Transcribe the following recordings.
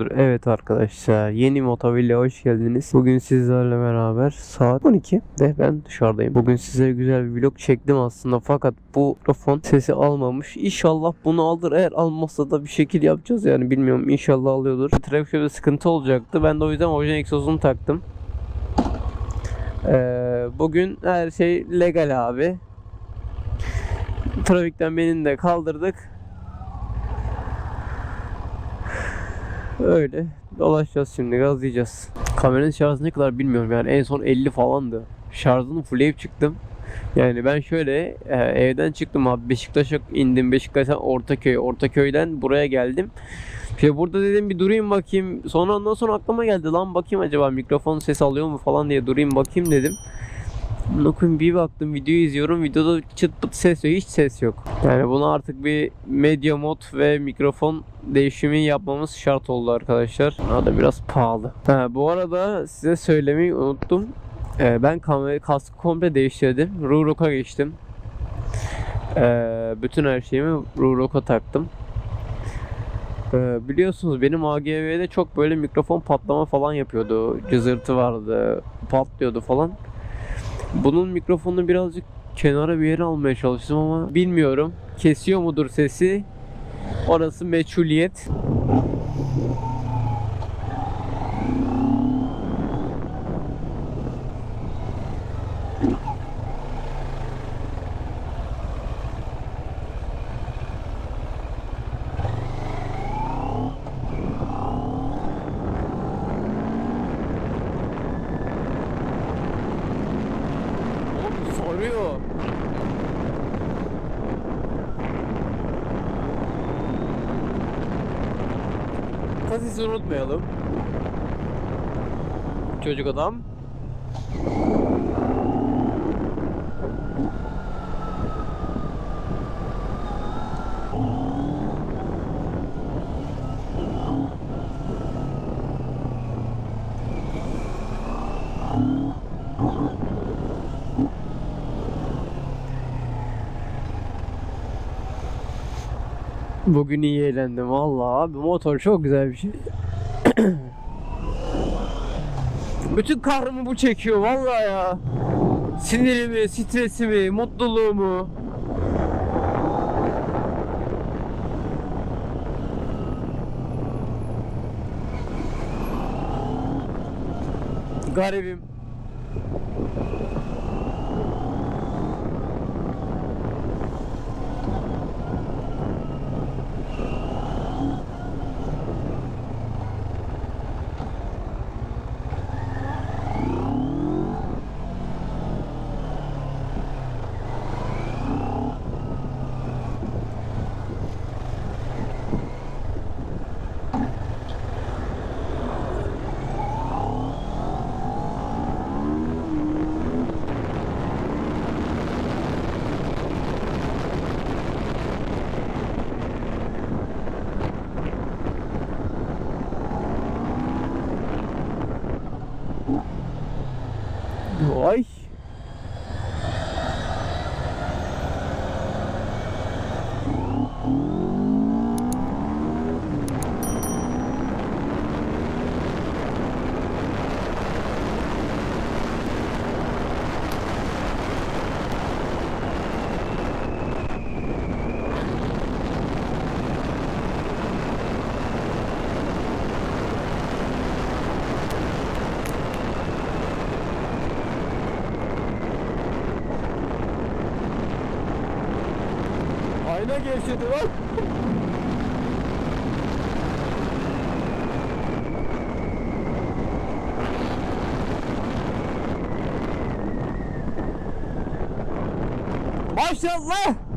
çalışıyordur. Evet arkadaşlar yeni Motoville hoş geldiniz. Bugün sizlerle beraber saat 12 de ben dışarıdayım. Bugün size güzel bir vlog çektim aslında fakat bu mikrofon sesi almamış. İnşallah bunu alır. Eğer almazsa da bir şekil yapacağız yani bilmiyorum. İnşallah alıyordur. Trafikte sıkıntı olacaktı. Ben de o yüzden orijinal egzozunu taktım. Ee, bugün her şey legal abi. Trafikten beni de kaldırdık. Öyle dolaşacağız şimdi gazlayacağız. Kameranın şarjı ne kadar bilmiyorum yani en son 50 falandı. Şarjını fullleyip çıktım. Yani ben şöyle e, evden çıktım abi Beşiktaş'a indim Beşiktaş'tan Ortaköy Ortaköy'den buraya geldim. İşte burada dedim bir durayım bakayım. Sonra ondan sonra aklıma geldi lan bakayım acaba mikrofon ses alıyor mu falan diye durayım bakayım dedim. Bakın bir baktım videoyu izliyorum. Videoda çıt pıt ses yok. Hiç ses yok. Yani buna artık bir medya mod ve mikrofon değişimi yapmamız şart oldu arkadaşlar. Daha da biraz pahalı. Ha, bu arada size söylemeyi unuttum. Ee, ben kamera kaskı komple değiştirdim. Rurok'a geçtim. Ee, bütün her şeyimi Rurok'a taktım. Ee, biliyorsunuz benim AGV'de çok böyle mikrofon patlama falan yapıyordu. Cızırtı vardı. Patlıyordu falan. Bunun mikrofonunu birazcık kenara bir yere almaya çalıştım ama bilmiyorum. Kesiyor mudur sesi? Orası meçhuliyet. Oğlum soruyor. Kasisi unutmayalım. Çocuk adam. Bugün iyi eğlendim vallahi abi motor çok güzel bir şey. Bütün kahrımı bu çekiyor vallahi ya. Sinirimi, stresimi, mutluluğumu. Garibim. Ayna gevşedi lan. Maşallah.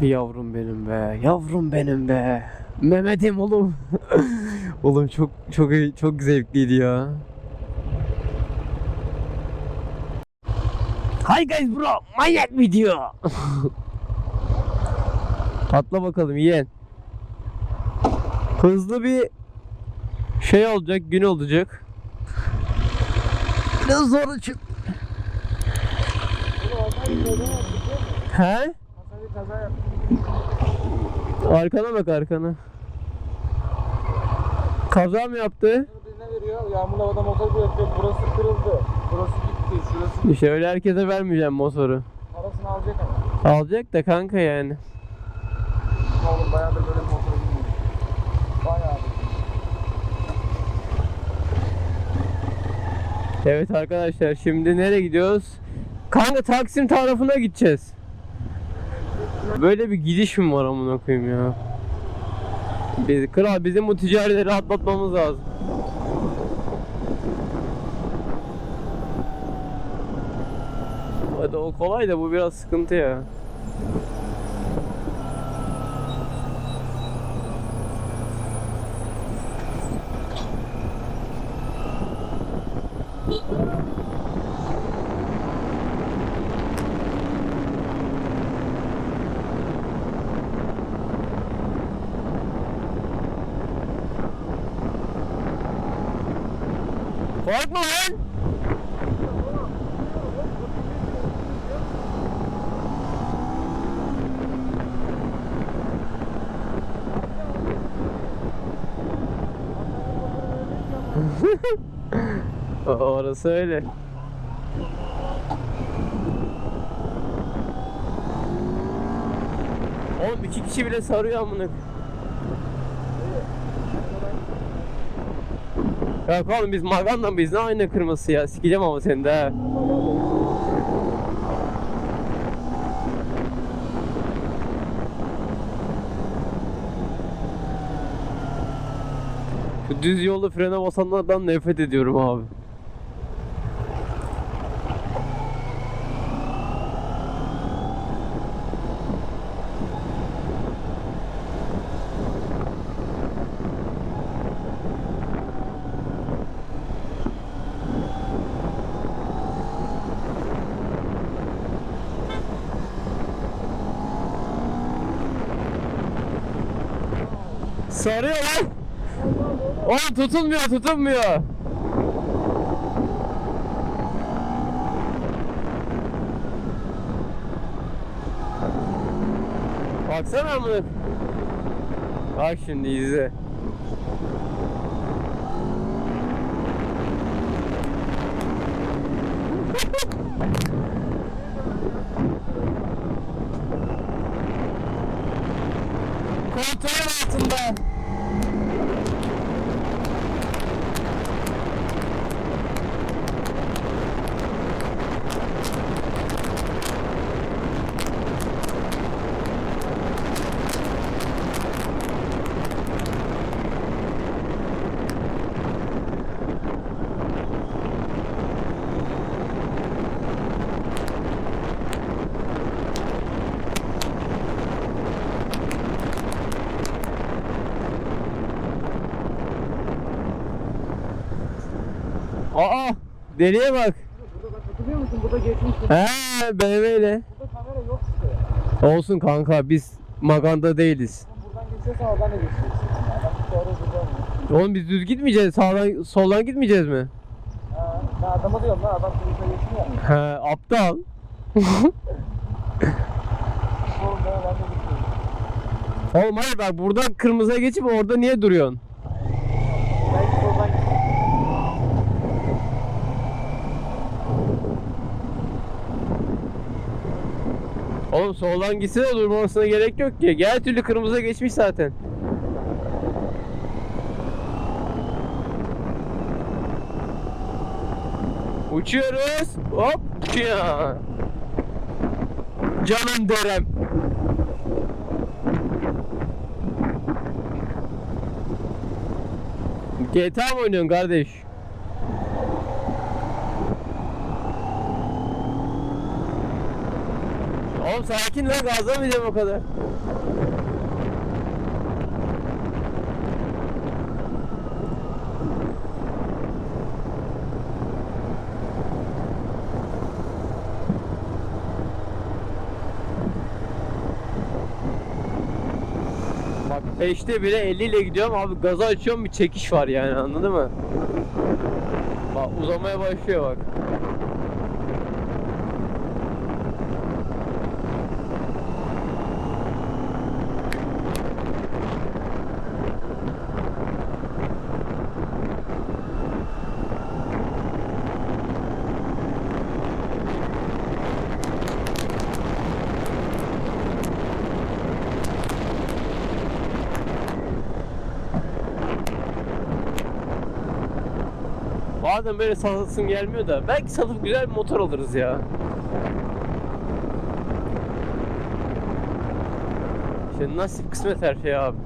Yavrum benim be, yavrum benim be. Mehmet'im oğlum. oğlum çok çok çok zevkliydi ya. Hi guys bro, manyak video. Atla bakalım yeğen. Hızlı bir şey olacak, gün olacak. Biraz zor çık. He? Arkana bak arkana. Kaza mı yaptı? Birine veriyor. Yağmurlu havada motor bırakıyor. Burası kırıldı. Burası gitti. Şurası İşte öyle herkese vermeyeceğim motoru. parasını alacak ama. Alacak da kanka yani. Oğlum bayağı da böyle motor bilmiyorum. Bayağı da. Evet arkadaşlar şimdi nereye gidiyoruz? Kanka Taksim tarafına gideceğiz. Böyle bir gidiş mi var amına koyayım ya? Biz, kral bizim bu ticarileri rahatlatmamız lazım. Hadi o kolay da bu biraz sıkıntı ya. Korkma lan. Orası öyle. Oğlum iki kişi bile sarıyor amına. Yok oğlum biz Maganda mıyız? Ne ayna kırması ya? Sikeceğim ama seni de. Şu düz yolda frene basanlardan nefret ediyorum abi. Sarıyor lan. Oğlum tutulmuyor tutulmuyor. Baksana amına. Bak şimdi izle. Aa, deliye bak. Burada bak hatırlıyor musun? Burada geçmiştim. He, BMW ile. Burada kamera yok işte. Olsun kanka biz maganda değiliz. Buradan geçiyorsan oradan da buradan. Oğlum biz düz gitmeyeceğiz. Sağdan soldan gitmeyeceğiz mi? Ha, ben adama diyorum lan adam kırmızıya geçmiyor. He, aptal. Oğlum hayır bak buradan kırmızıya geçip orada niye duruyorsun? Belki soldan geçiyorum. Oğlum soldan gitse de durmamasına gerek yok ki. Gel türlü kırmızıya geçmiş zaten. Uçuyoruz. Hop. Ya. Canım derem. GTA mı oynuyorsun kardeş? Oğlum sakin lan gazlamayacağım o kadar. Bak işte bile 50 ile gidiyorum abi gaza açıyorum bir çekiş var yani anladın mı? Bak uzamaya başlıyor bak. Bazen böyle satasım gelmiyor da belki satıp güzel bir motor alırız ya. İşte nasip kısmet her şey abi.